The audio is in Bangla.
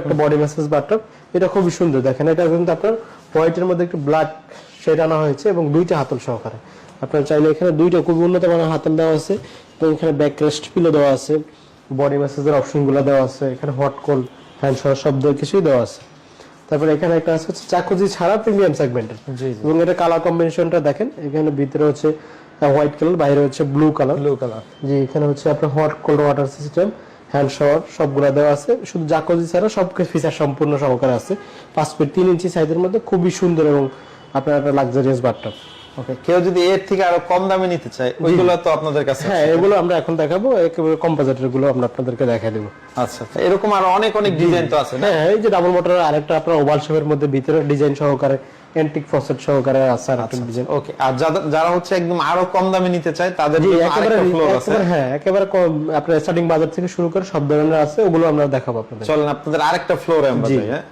একটা বডি ম্যাসাজ বাথটব এটা খুবই সুন্দর দেখেন। এটা কিন্তু আপনার হোয়াইটের মধ্যে একটু ব্ল্যাক শেড আনা হয়েছে এবং দুইটা হাতল সহকারে। আপনার চাইলে এখানে দুইটা খুব উন্নত মানের হাতল দেওয়া আছে এবং এখানে ব্যাক রেস্ট পিলো দেওয়া আছে বডি ম্যাসাজের অপশনগুলো দেওয়া আছে এখানে হট কোল্ড হ্যান্ড সহ সব কিছুই দেওয়া আছে। তারপরে এখানে একটা আছে হচ্ছে চাকুজি ছাড়া প্রিমিয়াম সেগমেন্টের জি, জি। এবং এটা কালার কম্বিনেশনটা দেখেন এখানে ভিতরে হচ্ছে হোয়াইট কালার বাইরে হচ্ছে ব্লু কালার ব্লু কালার জি এখানে হচ্ছে আপনার hot cold water system hand shower সবগুলো দেওয়া আছে। শুধু জাকোজি ছাড়া সব ফিচার সম্পূর্ণ সহকারে আছে। পাঁচ ফিট তিন ইঞ্চি সাইজের মধ্যে খুবই সুন্দর এবং আপনার একটা লাক্সারিয়াস বাথটব ওকে কেউ যদি এর থেকে আরও কম দামে নিতে চায় ওইগুলো তো আপনাদের কাছে হ্যাঁ এগুলো আমরা এখন দেখাবো একেবারে কম্পোজিটরগুলো আমরা আপনাদেরকে দেখাই দেবো। আচ্ছা আচ্ছা। এরকম আরও অনেক অনেক ডিজাইন তো আছে হ্যাঁ এই যে ডাবল মোটর আরেকটা আপনার ওভাল শেপের মধ্যে ভিতরে ডিজাইন সহকারে এন্টিক ফসেট সহকারে আছে আর ডিজাইন ওকে আর যারা- যারা হচ্ছে একদম আরও কম দামে নিতে চায় তাদের জন্য একেবারে আরেকটা ফ্লোর আছে। হ্যাঁ একেবারে কম আপনার স্টার্টিং বাজার থেকে শুরু করে সব ধরনের আছে ওগুলো আমরা দেখাবো আপনাদের। চলেন আপনাদের আরেকটা ফ্লোরে আমরা যাই হ্যাঁ?